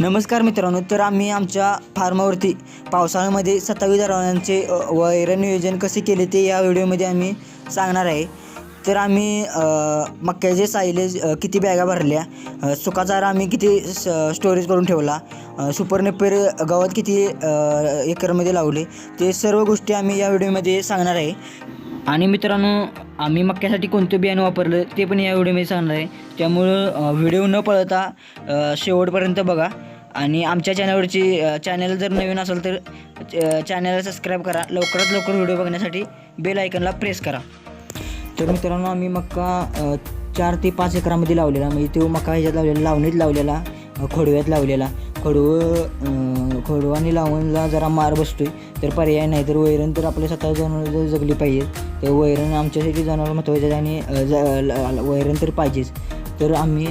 नमस्कार मित्रांनो तर आम्ही आमच्या फार्मावरती पावसाळ्यामध्ये सत्तावीस जनावरांचे वैरण नियोजन कसे केले ते या व्हिडिओमध्ये आम्ही सांगणार आहे. तर आम्ही मक्याचे सायलेज किती बॅगा भरल्या अ, सुका चारा आम्ही किती स स्टोरेज करून ठेवला सुपरनेपेर गवत किती एकरमध्ये लावले ते सर्व गोष्टी आम्ही या व्हिडिओमध्ये सांगणार आहे. आणि मित्रांनो आम्ही मक्क्यासाठी कोणतं बियाणं वापरलं ते पण या व्हिडिओमध्ये सांगणार आहे. त्यामुळं व्हिडिओ न पळता शेवटपर्यंत बघा. आणि आमच्या चॅनलवरची चॅनल जर नवीन असेल तर चॅनलला सबस्क्राईब करा. लवकरात लवकर व्हिडिओ बघण्यासाठी बेल आयकनला प्रेस करा. तर मित्रांनो आम्ही मक्का चार ते पाच एकरामध्ये लावलेला. म्हणजे तो मका ह्याच्यात लावलेला लावणीत लावलेला खोडव्यात लावलेला. खोडवं खडू खोडवाने लावणला जरा मार बसतोय. तर पर्याय नाही. तर वैरण तर आपल्या स्वतः जनावर जर जगली पाहिजे तर वैरण आमच्यासाठी जनावर महत्त्वाचे आणि ज- ल- वैरण तर पाहिजेच. तर आम्ही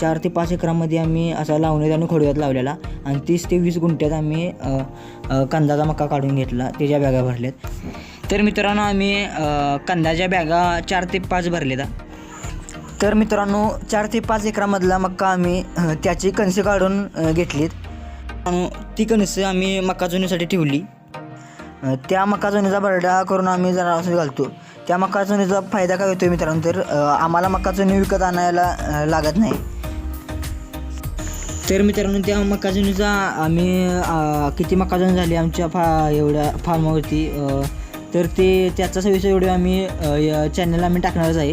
चार ते पाच एकरामध्ये आम्ही असा लावण्यात आणि खोडव्यात लावलेला आणि तीस ते वीस गुंठ्यात आम्ही कांदाचा मका काढून घेतला. त्याच्या बॅगा भरल्यात. तर मित्रांनो आम्ही कांद्याच्या बॅगा चार ते पाच भरलेल्या तर मित्रांनो चार ते पाच एकरामधला मक्का आम्ही त्याची कणसे काढून घेतलीत. ती कणसं आम्ही मका जुनीसाठी ठेवली. त्या मका भरडा बरडा करून आम्ही जनावरांसाठी घालतो. त्या मका फायदा काय होतो मित्रांनो तर आम्हाला मका जुनी विकत आणायला लागत नाही. तर मित्रांनो त्या मकाजुनीचा आम्ही किती मकाजुनी झाली आमच्या फा एवढ्या फार्मावरती तर ते त्याचा सविस्तर एवढे आम्ही अ, चॅनलला आम्ही टाकणारच आहे.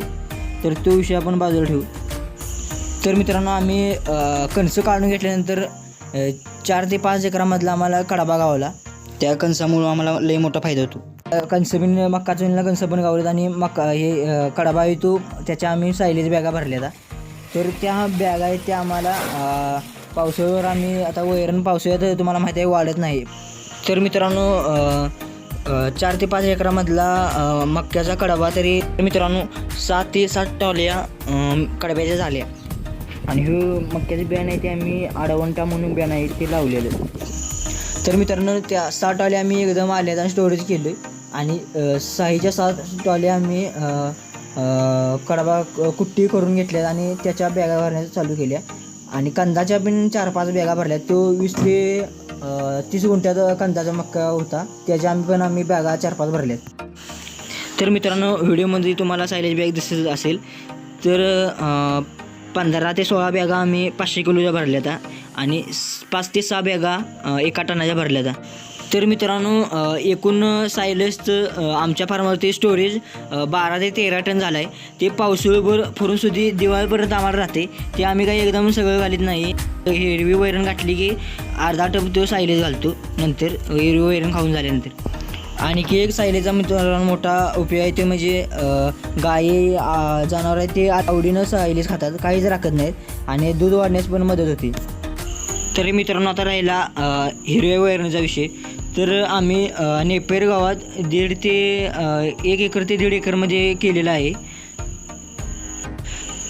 तर तो विषय आपण बाजूला ठेवू. तर मित्रांनो आम्ही कणसं काढून घेतल्यानंतर चार ते पाच एकरामधला आम्हाला कडबा गावला. त्या कणसामुळं आम्हाला लई मोठा फायदा होतो. अ, कणसं बिन मक्का चुनीला कणसं पण गावलेत आणि मका हे कडबा आहे तो त्याच्या आम्ही सायलेज बॅगा भरल्या तर त्या बॅगा आहेत त्या आम्हाला पावसाळ्यावर आम्ही आता वैरण पावसाळ्यात तुम्हाला माहिती आहे वाढत नाही. तर मित्रांनो चार ते पाच एकरामधला अ, मक्याचा कडबा तरी मित्रांनो सात ते सात टॉल्या कडब्याच्या झाल्या. आणि हे मक्याचे बियाणं आहे ते आम्ही आडवंटा म्हणून बियाणं आहे ते लावलेलं. तर मित्रांनो त्या सात टॉल्या आम्ही एकदम आल्यात आणि स्टोरेज केलं आणि अ, सहाच्या सात टॉल्या आम्ही कडबा कुट्टी करून घेतल्यात आणि त्याच्या बॅगा भरण्याचं चालू केल्या. आणि कंदाच्या पण चार पाच बॅगा भरल्यात. तो वीस ते तीस गुंठ्यात कंदाचा मक्का होता. त्याच्या आम्ही पण आम्ही बॅगा चार पाच भरल्यात. तर मित्रांनो व्हिडिओमध्ये तुम्हाला सायलेज बॅग दिसत असेल तर पंधरा ते सोळा बॅगा आम्ही पाचशे किलोच्या भरल्या होत्या. आणि पाच ते सहा बॅगा एका टनाच्या भरल्या होत्या. तर मित्रांनो एकूण सायलेसचं आमच्या फार्मावरती स्टोरेज बारा ते तेरा टन झालं आहे ते पावसाळीभर फुरून सुद्धा दिवाळीपर्यंत आम्हाला राहते. ते आम्ही काही एकदम सगळं घालीत नाही. हिरवी वैरण घातली की अर्धा टप तो सायलेज घालतो. नंतर हिरवी वैरण खाऊन झाल्यानंतर. आणखी एक सायलेचा मित्रांनो मोठा उपयोग आहे ते म्हणजे गायी जनावर आहे ते आवडीनं सायलेज खातात काहीच राखत नाहीत आणि दूध वाढण्यास पण मदत होते. तरी मित्रांनो आता राहिला हिरव्या वैरणीचा विषय. तर आम्ही नेपेर गावात दीड ते एक एकर ते दीड एकरमध्ये केलेलं आहे.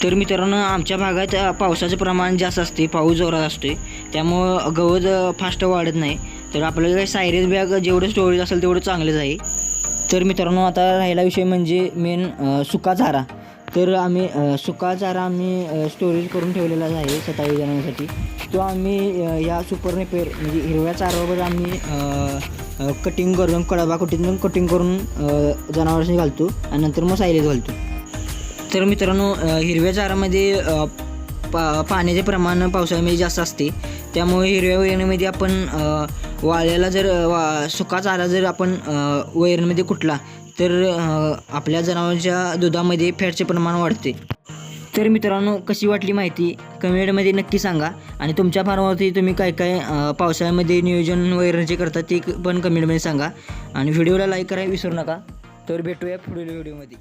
तर मित्रांनो आमच्या भागात पावसाचं प्रमाण जास्त असते पाऊस जोरात असतोय. त्यामुळं गवत फास्ट वाढत नाही. तर आपल्याला काही सायरेज बॅग जेवढं स्टोरेज असेल तेवढं चांगलंच आहे. तर मित्रांनो आता राहिला विषय म्हणजे मेन सुका चारा. तर आम्ही सुका चारा आम्ही स्टोरेज करून ठेवलेलाच आहे सत्तावीस जणांसाठी. तो आम्ही या सुपरनेपेर म्हणजे हिरव्या चारावर आम्ही कटिंग करून कडबा कुटीतून कटिंग करून जनावरांनी घालतो. आणि नंतर मग सायलेज घालतो. तर मित्रांनो हिरव्या चारामध्ये पा पाण्याचे प्रमाण पावसाळ्यामध्ये जास्त असते. त्यामुळे हिरव्या वैरणीमध्ये आपण वाळ्याला जर वा सुका चारा जर आपण वैरणीमध्ये कुठला तर आपल्या जनावरांच्या दुधामध्ये फॅटचे प्रमाण वाढते. तर मित्रांनो कशी वाटली माहिती कमेंटमध्ये नक्की सांगा. आणि तुमच्या फार्मावरती तुम्ही काय काय पावसाळ्यामध्ये नियोजन वैरणीचे करता ते पण कमेंटमध्ये सांगा. आणि व्हिडिओला लाईक करायला विसरू नका. तर भेटूया पुढील व्हिडिओमध्ये.